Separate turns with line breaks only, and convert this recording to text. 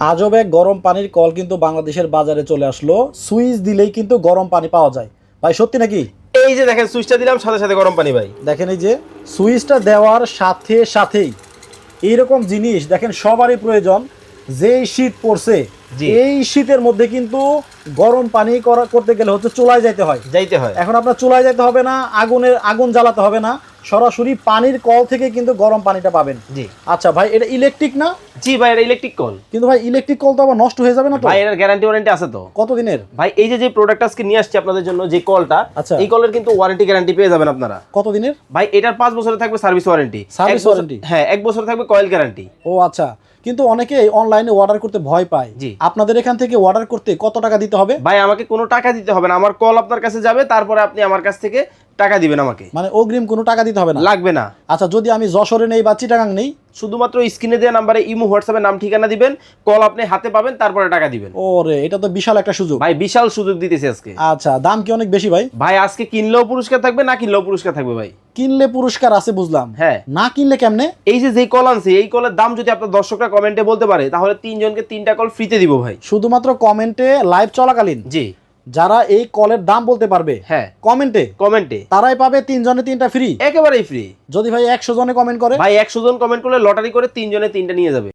আজব এক গরম পানির কল কিন্তু বাংলাদেশের বাজারে চলে আসলো। সুইচ দিলেই কিন্তু গরম পানি পাওয়া যায়। ভাই সত্যি নাকি?
এই যে দেখেন সুইচটা দিলাম সাথে সাথে গরম পানি ভাই।
দেখেন এই যে সুইচটা দেওয়ার সাথে সাথেই এইরকম জিনিস দেখেন সবারই প্রয়োজন যেই শীত পড়ছে। এই শীতের মধ্যে কিন্তু গরম পানি করা করতে গেলে হচ্ছে চুলায় যাইতে হয়।
যাইতে হয়।
এখন আপনার চুলায় যাইতে হবে না আগুনের আগুন জ্বালাতে হবে না সরাসরি পানির কল থেকে কিন্তু গরম পানিটা পাবেন।
জি।
আচ্ছা ভাই এটা ইলেকট্রিক না?
জি ভাই এটা ইলেকট্রিক কল
কিন্তু ভাই ইলেকট্রিক কল তো আবার নষ্ট হয়ে যাবে না তো?
ভাই এর গ্যারান্টি ওয়ারেন্টি আছে তো।
কতদিনের?
ভাই এই যে যে প্রোডাক্ট আজকে নিয়ে আসছি আপনাদের জন্য যে কলটা
আচ্ছা।
এই কলের কিন্তু ওয়ারেন্টি গ্যারান্টি পেয়ে যাবেন আপনারা।
কতদিনের?
ভাই এটার পাঁচ বছরে থাকবে সার্ভিস ওয়ারেন্টি
Service warranty?
হ্যাঁ এক বছর থাকবে কয়েল গ্যারান্টি
ও আচ্ছা। কিন্তু অনেকে অনলাইনে অর্ডার করতে ভয় পায়। আপনাদের এখান থেকে অর্ডার করতে কত টাকা দিতে হবে?
ভাই আমাকে কোনো টাকা দিতে হবে না। আমার কল আপনার কাছে যাবে তারপরে আপনি আমার কাছ থেকে টাকা দিবেন আমাকে।
মানে অগ্রিম কোনো টাকা দিতে হবে না?
লাগবে না।
আচ্ছা যদি আমি যশোরে নেই বা চিটাগাং নেই
শুধুমাত্র স্ক্রিনে দেওয়া নাম্বারে ইমো হোয়াটসঅ্যাপে নাম ঠিকানা দিবেন কল আপনি হাতে পাবেন তারপরে টাকা দিবেন।
ওরে এটা তো বিশাল একটা সুযোগ।
ভাই বিশাল সুযোগ দিতেছে আজকে।
আচ্ছা দাম কি অনেক বেশি ভাই?
ভাই আজকে কিনলেও পুরস্কার থাকবে না কিনলেও পুরস্কার থাকবে ভাই?
কিনলে পুরস্কার আছে বুঝলাম।
হ্যাঁ।
না কিনলে কেমনে?
এই যে যেই কল আনছি এই কলের দাম যদি আপনার দর্শকরা কমেন্টে বলতে পারে তাহলে তিনজনকে তিনটা কল ফ্রিতে দিব ভাই।
শুধুমাত্র কমেন্টে লাইভ চলাকালীন।
জি।
যারা এই কলের দাম বলতে পারবে
হ্যাঁ।
কমেন্টে
কমেন্টে।
তারাই পাবে তিনজনে তিনটা ফ্রি
একেবারেই ফ্রি
যদি ভাই একশো জনে কমেন্ট করে
ভাই একশো জন কমেন্ট করলে লটারি করে তিনজনে তিনটা নিয়ে যাবে।